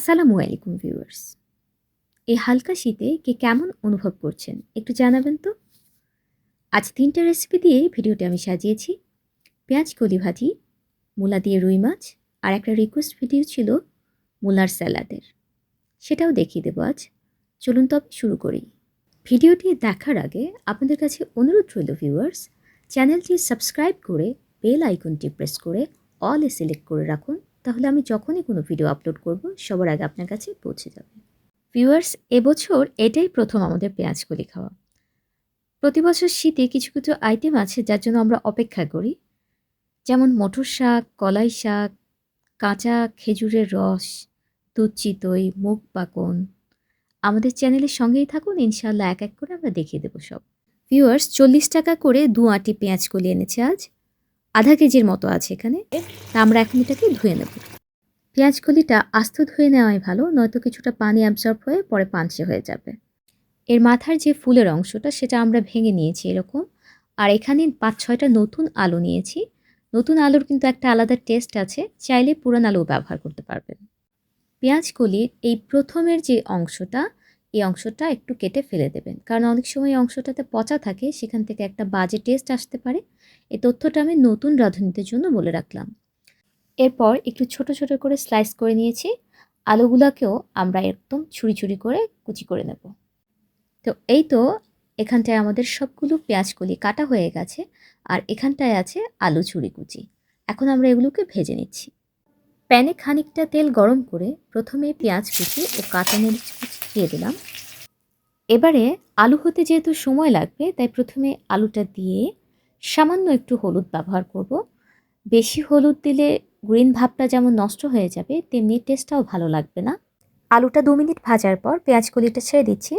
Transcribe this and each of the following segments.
আসসালামু আলাইকুম ভিউয়ার্স। এই হালকা শীতে কে কেমন অনুভব করছেন একটু জানাবেন তো? আজ তিনটা রেসিপি দিয়ে ভিডিওটি আমি সাজিয়েছি। পেঁয়াজ কলি ভাজি, মূলা দিয়ে রুই মাছ আর একটা রিকোয়েস্ট ভিডিও ছিল মূলার স্যালাডের সেটাও দেখিয়ে দেবো আজ। চলুন তবে শুরু করি। ভিডিওটি দেখার আগে আপনাদের কাছে অনুরোধ রইল ভিউয়ার্স, চ্যানেলটি সাবস্ক্রাইব করে বেল আইকনটি প্রেস করে অল এ সিলেক্ট করে রাখুন। তাহলে আমি যখনই কোনো ভিডিও আপলোড করব, সবার আগে আপনার কাছে পৌঁছে যাবে। ভিউয়ার্স এবছর এটাই প্রথম আমাদের পেঁয়াজ কলি খাওয়া। প্রতি বছর শীতে কিছু কিছু আইটেম আছে যার জন্য আমরা অপেক্ষা করি। যেমন মটর শাক, কলাই শাক, কাঁচা খেজুরের রস দুধ চিতই মুগ পাকন। আমাদের চ্যানেলের সঙ্গেই থাকুন ইনশাল্লাহ এক এক করে আমরা দেখিয়ে দেবো সব। ভিউয়ার্স চল্লিশ টাকা করে দু আটি পেঁয়াজ কলি এনেছে আজ। আধা কেজির মতো আছে এখানে। তা আমরা এখন এটাকে ধুয়ে নেব। পেঁয়াজ কলিটা আস্ত ধুয়ে নেওয়াই ভালো, নয়তো কিছুটা পানি অ্যাবজর্ব হয়ে পরে পাঞ্চে হয়ে যাবে। এর মাথার যে ফুলের অংশটা, সেটা আমরা ভেঙে নিয়েছি এরকম। আর এখানে পাঁচ ছয়টা নতুন আলু নিয়েছি। নতুন আলুর কিন্তু একটা আলাদা টেস্ট আছে, চাইলে পুরান আলু ব্যবহার করতে পারবেন। পেঁয়াজ কলির এই প্রথমের যে অংশটা এই অংশটা একটু কেটে ফেলে দেবেন। কারণ অনেক সময় এই অংশটাতে পচা থাকে, সেখান থেকে একটা বাজে টেস্ট আসতে পারে। এই তথ্যটা আমি নতুন রাঁধুনিদের জন্য বলে রাখলাম। এরপর একটু ছোট ছোট করে স্লাইস করে নিয়েছি। আলুগুলোকেও আমরা একদম ছুরি ছুরি করে কুচি করে নেব। তো এই তো এখানটায় আমাদের সবগুলো পেঁয়াজ কলি কাটা হয়ে গেছে। আর এখানটায় আছে আলু ছুরি কুচি। এখন আমরা এগুলোকে ভেজে নিচ্ছি। প্যানে খানিকটা তেল গরম করে প্রথমে পেঁয়াজ কুচি ও কাঁচা মরিচ কুচি দিয়ে দিলাম। এবারে আলু হতে যেহেতু সময় লাগবে, তাই প্রথমে আলুটা দিয়ে সামান্য একটু হলুদ ব্যবহার করব। বেশি হলুদ দিলে গ্রিন ভাবটা যেমন নষ্ট হয়ে যাবে, তেমনি টেস্টটাও ভালো লাগবে না। আলুটা দু মিনিট ভাজার পর পেঁয়াজ কলিটা ছেড়ে দিচ্ছি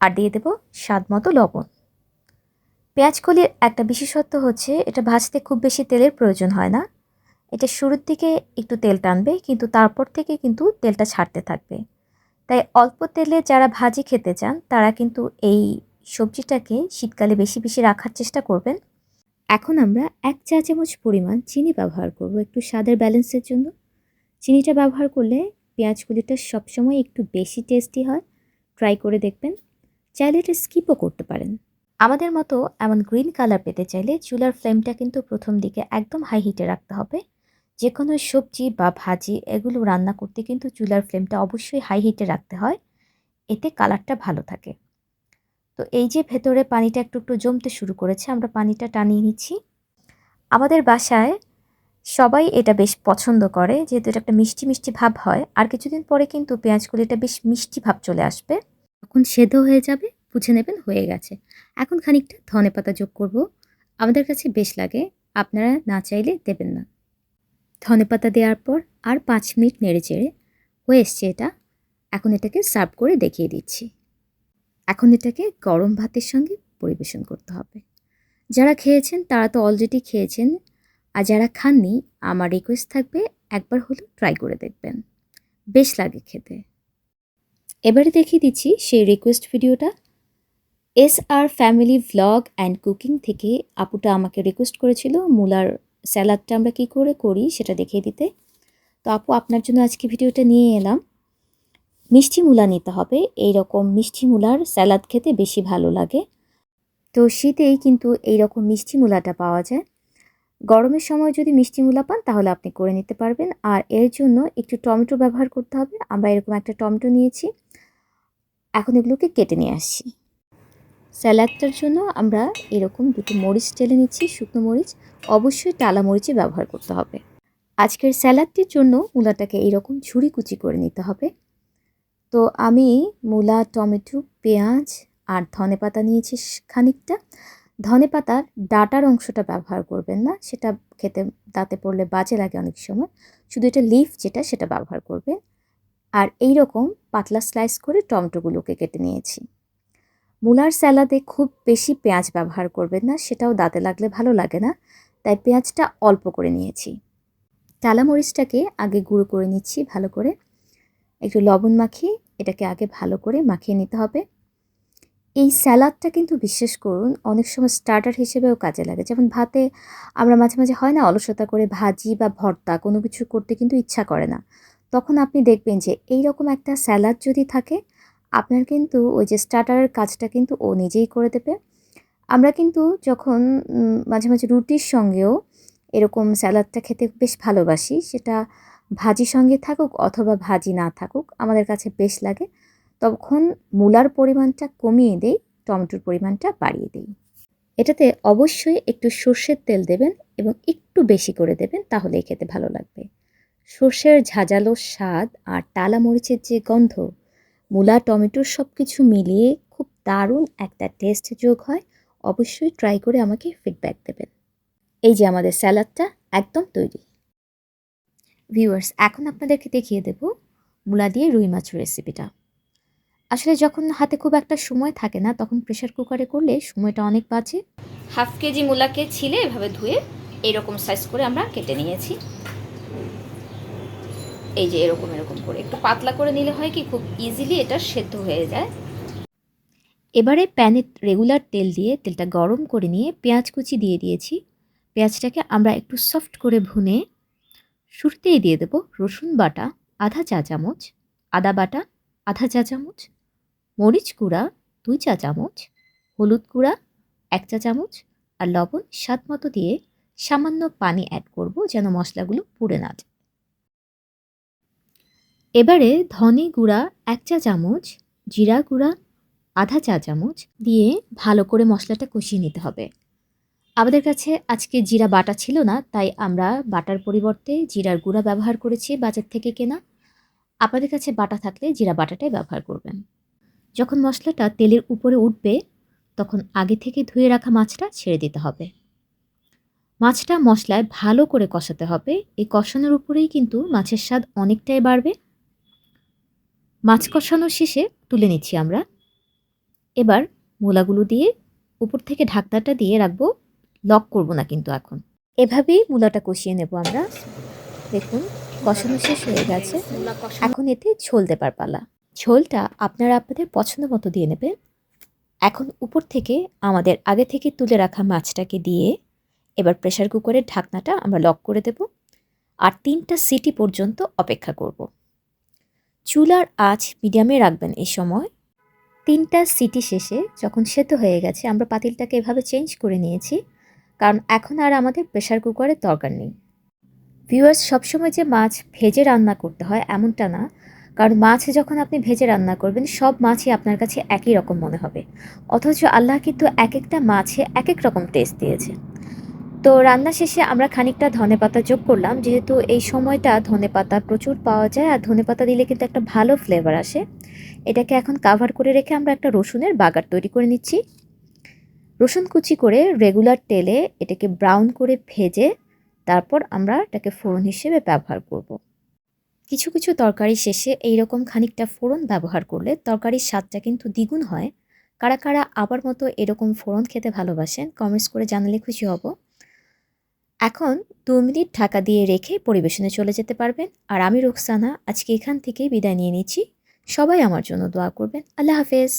আর দিয়ে দেবো স্বাদ মতো লবণ। পেঁয়াজ কলির একটা বিশেষত্ব হচ্ছে, এটা ভাজতে খুব বেশি তেলের প্রয়োজন হয় না। এটা শুরুর দিকে একটু তেল টানবে, কিন্তু তারপর থেকে কিন্তু তেলটা ছাড়তে থাকবে। তাই অল্প তেলে যারা ভাজি খেতে চান, তারা কিন্তু এই সবজিটাকে শীতকালে বেশি বেশি রাখার চেষ্টা করবেন। এখন আমরা এক চা চামচ পরিমাণ চিনি ব্যবহার করব, একটু স্বাদের ব্যালেন্সের জন্য। চিনিটা ব্যবহার করলে পেঁয়াজগুলিটা সবসময় একটু বেশি টেস্টি হয়, ট্রাই করে দেখবেন। চাইলে এটা স্কিপও করতে পারেন। আমাদের মতো এমন গ্রিন কালার পেতে চাইলে চুলার ফ্লেমটা কিন্তু প্রথম দিকে একদম হাই হিটে রাখতে হবে। যে কোনো সবজি বা ভাজি এগুলো রান্না করতে কিন্তু চুলার ফ্লেমটা অবশ্যই হাই হিটে রাখতে হয়। এতে কালারটা ভালো থাকে। তো এই যে ভেতরে পানিটা একটু একটু জমতে শুরু করেছে, আমরা পানিটা টানিয়ে নিচ্ছি। আমাদের বাসায় সবাই এটা বেশ পছন্দ করে, যেহেতু এটা একটা মিষ্টি মিষ্টি ভাব হয়। আর কিছুদিন পরে কিন্তু পেঁয়াজগুলিটা বেশ মিষ্টি ভাব চলে আসবে। তখন সেদ্ধ হয়ে যাবে, বুঝে নেবেন হয়ে গেছে। এখন খানিকটা ধনে পাতা যোগ করব। আমাদের কাছে বেশ লাগে, আপনারা না চাইলে দেবেন না। ধনে পাতা দেওয়ার পর আর পাঁচ মিনিট নেড়ে চেড়ে হয়ে এসছে এটা। এখন এটাকে সার্ভ করে দেখিয়ে দিচ্ছি। এখন এটাকে গরম ভাতের সঙ্গে পরিবেশন করতে হবে। যারা খেয়েছেন তারা তো অলরেডি খেয়েছেন। আর যারা খাননি, আমার রিকোয়েস্ট থাকবে একবার হলেও ট্রাই করে দেখবেন। বেশ লাগে খেতে। এবারে দেখিয়ে দিচ্ছি সেই রিকোয়েস্ট ভিডিওটা S R family vlog and cooking থেকে আপুটা আমাকে রিকোয়েস্ট করেছিল মূলার স্যালাডটা আমরা কী করে করি সেটা দেখিয়ে দিতে। তো আপু, আপনার জন্য আজকে ভিডিওটা নিয়ে এলাম। মিষ্টি মূলা নিতে হবে। এই রকম মিষ্টি মূলার স্যালাদ খেতে বেশি ভালো লাগে। তো শীতেই কিন্তু এই রকম মিষ্টি মূলাটা পাওয়া যায়। গরমের সময় যদি মিষ্টি মূলা পান, তাহলে আপনি করে নিতে পারবেন। আর এর জন্য একটু টমেটো ব্যবহার করতে হবে। আমরা এরকম একটা টমেটো নিয়েছি। এখন এগুলোকে কেটে নিয়ে আসছি। স্যালাডটার জন্য আমরা এরকম দুটো মরিচ টেলে নিচ্ছি, শুকনো মরিচ। অবশ্যই টালা মরিচে ব্যবহার করতে হবে। আজকের স্যালাডটির জন্য মূলাটাকে এইরকম ঝুড়ি কুচি করে নিতে হবে। তো আমি মূলা, টমেটো, পেঁয়াজ আর ধনে পাতা নিয়েছি খানিকটা। ধনে পাতার ডাটার অংশটা ব্যবহার করবেন না, সেটা খেতে দাঁতে পড়লে বাজে লাগে অনেক সময়। শুধু এটা লিফ যেটা, সেটা ব্যবহার করবেন। আর এই রকম পাতলা স্লাইস করে টমেটোগুলোকে কেটে নিয়েছি। মূলার স্যালাদে খুব বেশি পেঁয়াজ ব্যবহার করবেন না, সেটাও দাঁতে লাগলে ভালো লাগে না। তাই পেঁয়াজটা অল্প করে নিয়েছি। টালা মরিচটাকে আগে গুঁড়ো করে নিচ্ছি ভালো করে। একটু লবণ মাখিয়ে এটাকে আগে ভালো করে মাখিয়ে নিতে হবে। এই স্যালাডটা কিন্তু বিশ্বাস করুন, অনেক সময় স্টার্টার হিসেবেও কাজে লাগে। যেমন ভাতে আমরা মাঝে মাঝে হয় না, অলসতা করে ভাজি বা ভর্তা কোনো কিছু করতে কিন্তু ইচ্ছা করে না। তখন আপনি দেখবেন যে এই রকম একটা স্যালাড যদি থাকে আপনার কিন্তু ওই যে স্টার্টারের কাজটা কিন্তু ও নিজেই করে দেবে। আমরা কিন্তু যখন মাঝে মাঝে রুটির সঙ্গেও এরকম স্যালাডটা খেতে বেশ ভালোবাসি, সেটা ভাজি সঙ্গে থাকুক অথবা ভাজি না থাকুক, আমাদের কাছে বেশ লাগে। তখন মূলার পরিমাণটা কমিয়ে দেই, টমেটোর পরিমাণটা বাড়িয়ে দিই। এটাতে অবশ্যই একটু সর্ষের তেল দেবেন এবং একটু বেশি করে দেবেন, তাহলেই খেতে ভালো লাগবে। সর্ষের ঝাঁঝালো স্বাদ আর টালা মরিচের যে গন্ধ মূলা টমেটোর সব কিছু মিলিয়ে খুব দারুণ একটা টেস্ট যোগ হয়। অবশ্যই ট্রাই করে আমাকে ফিডব্যাক দেবেন। এই যে আমাদের স্যালাডটা একদম তৈরি। ভিউয়ার্স এখন আপনাদেরকে দেখিয়ে দেব মূলা দিয়ে রুই মাছের রেসিপিটা আসলে যখন হাতে খুব একটা সময় থাকে না, তখন প্রেশার কুকারে করলে সময়টা অনেক বাঁচে হাফ কেজি মূলাকে ছিলে এভাবে ধুয়ে এরকম সাইজ করে আমরা কেটে নিয়েছি। এই যে এরকম এরকম করে। একটু পাতলা করে নিলে হয় কি, খুব ইজিলি এটা সেদ্ধ হয়ে যায়। এবারে প্যানে রেগুলার তেল দিয়ে তেলটা গরম করে নিয়ে পেঁয়াজ কুচি দিয়ে দিয়েছি। পেঁয়াজটাকে আমরা একটু সফট করে ভুনে শুরুতেই দিয়ে দেব রসুন বাটা, আধা চা চামচ, আদা বাটা, আধা চা চামচ, মরিচ গুঁড়া, দুই চা চামচ, হলুদ গুঁড়া, এক চা চামচ আর লবণ স্বাদ মতো দিয়ে সামান্য পানি অ্যাড করব যেন মশলাগুলো পুড়ে না যায়। এবারে ধনে গুঁড়া এক চা চামচ, জিরা গুঁড়া আধা চা চামচ দিয়ে ভালো করে মশলাটা কষিয়ে নিতে হবে। আমাদের কাছে আজকে জিরা বাটা ছিল না, তাই আমরা বাটার পরিবর্তে জিরার গুঁড়া ব্যবহার করেছি বাজার থেকে কেনা। আপনাদের কাছে বাটা থাকলে জিরা বাটাটাই ব্যবহার করবেন। যখন মশলাটা তেলের উপরে উঠবে, তখন আগে থেকে ধুয়ে রাখা মাছটা ছেড়ে দিতে হবে। মাছটা মশলায় ভালো করে কষাতে হবে। এই কষানোর উপরেই কিন্তু মাছের স্বাদ অনেকটাই বাড়বে। মাছ কষানো শেষে তুলে নিচ্ছি আমরা। এবার মূলাগুলো দিয়ে উপর থেকে ঢাকনাটা দিয়ে রাখব। লক করব না কিন্তু এখন। এভাবেই মূলাটা কষিয়ে নেব আমরা। দেখুন, কষানো শেষ হয়ে গেছে। এখন এতে ঝোল দেবার পালা। ঝোলটা আপনারা আপনাদের পছন্দ মতো দিয়ে নেবেন। এখন উপর থেকে আমাদের আগে থেকে তুলে রাখা মাছটাকে দিয়ে এবার প্রেশার কুকারের ঢাকনাটা আমরা লক করে দেব। আর তিনটা সিটি পর্যন্ত অপেক্ষা করব। চুলার আঁচ মিডিয়ামে রাখবেন এই সময়। তিনটা সিটি শেষে যখন সেদ্ধ হয়ে গেছে, আমরা পাতিলটাকে এভাবে চেঞ্জ করে নিয়েছি, কারণ এখন আর আমাদের প্রেশার কুকারের দরকার নেই। ভিউয়ার্স সবসময় যে মাছ ভেজে রান্না করতে হয় এমনটা না, কারণ মাছ যখন আপনি ভেজে রান্না করবেন, সব মাছই আপনার কাছে একই রকম মনে হবে। অথচ আল্লাহ কিন্তু এক একটা মাছে এক এক রকম টেস্ট দিয়েছে। তো রান্না শেষে আমরা খানিকটা ধনেপাতা যোগ করলাম। যেহেতু এই সময়টা ধনেপাতা প্রচুর পাওয়া যায়, আর ধনেপাতা দিলে কিন্তু একটা ভালো ফ্লেভার আসে। এটাকে এখন কাভার করে রেখে আমরা একটা রসুনের বাগার তৈরি করে নিচ্ছি। রসুন কুচি করে রেগুলার তেলে এটাকে ব্রাউন করে ভেজে তারপর আমরা এটাকে ফোড়ন হিসেবে ব্যবহার করব। কিছু কিছু তরকারি শেষে এই রকম খানিকটা ফোড়ন ব্যবহার করলে তরকারির স্বাদটা কিন্তু দ্বিগুণ হয়। কারা কারা আবার মতো এরকম ফোড়ন খেতে ভালোবাসেন কমেন্টস করে জানালে খুশি হব। এখন দু মিনিট ঢাকা দিয়ে রেখে পরিবেশনে চলে যেতে পারবেন। আর আমি রোকসানা, আজকে এখান থেকেই বিদায় নিয়ে নিচ্ছি। সবাই আমার জন্য দোয়া করবেন। আল্লাহ হাফেজ।